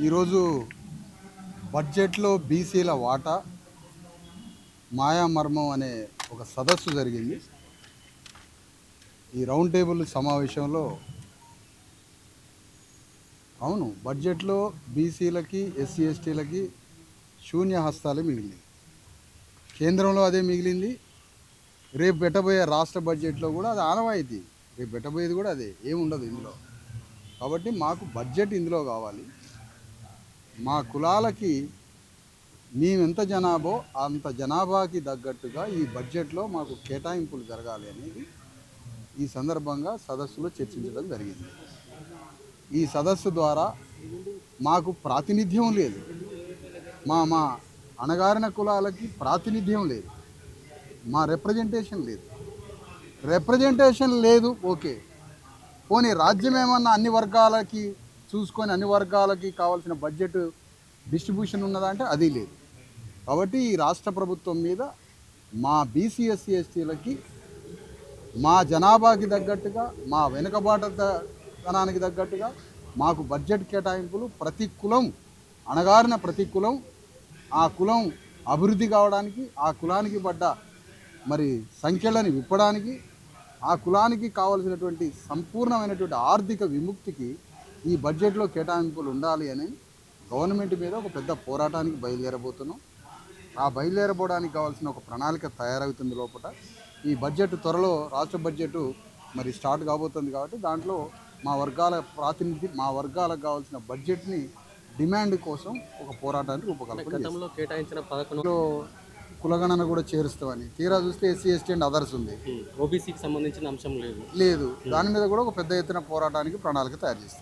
ఈరోజు బడ్జెట్లో బీసీల వాటా మాయామర్మం అనే ఒక సదస్సు జరిగింది. ఈ రౌండ్ టేబుల్ సమావేశంలో అవును బడ్జెట్లో బీసీలకి ఎస్సీ ఎస్టీలకి శూన్య హస్తాలే మిగిలింది. కేంద్రంలో అదే మిగిలింది. రేపు పెట్టబోయే రాష్ట్ర బడ్జెట్లో కూడా అది ఆనవాయితీ. రేపు పెట్టబోయేది కూడా అదే ఏముండదు ఇందులో. కాబట్టి మాకు బడ్జెట్ ఇందులో కావాలి. మా కులాలకి మేమెంత జనాభో అంత జనాభాకి తగ్గట్టుగా ఈ బడ్జెట్లో మాకు కేటాయింపులు జరగాలి అనేది ఈ సందర్భంగా సదస్సులో చర్చించడం జరిగింది. ఈ సదస్సు ద్వారా మాకు ప్రాతినిధ్యం లేదు. మా మా అణగారిన కులాలకి ప్రాతినిధ్యం లేదు. మా రిప్రజెంటేషన్ లేదు. రిప్రజెంటేషన్ లేదు ఓకే. పోనీ రాజ్యం ఏమన్నా అన్ని వర్గాలకి చూసుకొని అన్ని వర్గాలకి కావాల్సిన బడ్జెట్ డిస్ట్రిబ్యూషన్ ఉన్నదా అంటే అది లేదు. కాబట్టి ఈ రాష్ట్ర ప్రభుత్వం మీద మా బీసీఎస్సీ ఎస్టీలకి మా జనాభాకి తగ్గట్టుగా మా వెనుకబాటుతనానికి తగ్గట్టుగా మాకు బడ్జెట్ కేటాయింపులు ప్రతి కులం అణగారిన ప్రతి కులం ఆ కులం అభివృద్ధి కావడానికి ఆ కులానికి పడ్డ మరి సంఖ్యలని విప్పడానికి ఆ కులానికి కావలసినటువంటి సంపూర్ణమైనటువంటి ఆర్థిక విముక్తికి ఈ బడ్జెట్లో కేటాయింపులు ఉండాలి అని గవర్నమెంట్ మీద ఒక పెద్ద పోరాటానికి బయలుదేరబోతున్నాం. ఆ బయలుదేరబోవడానికి కావాల్సిన ఒక ప్రణాళిక తయారవుతుంది లోపల. ఈ బడ్జెట్ త్వరలో రాష్ట్ర బడ్జెట్ మరి స్టార్ట్ కాబోతుంది కాబట్టి దాంట్లో మా వర్గాల ప్రాతినిధ్యం మా వర్గాలకు కావాల్సిన బడ్జెట్ని డిమాండ్ కోసం ఒక పోరాటాన్ని రూపకల్పన కేటాయించిన ఇందులో కులగణన కూడా చేరుస్తామని. తీరా చూస్తే ఎస్సీ ఎస్టీ అండ్ అదర్స్ ఉంది. ఓబీసీకి సంబంధించిన అంశం లేదు. లేదు. దాని మీద కూడా ఒక పెద్ద ఎత్తున పోరాటానికి ప్రణాళిక తయారు చేస్తాం.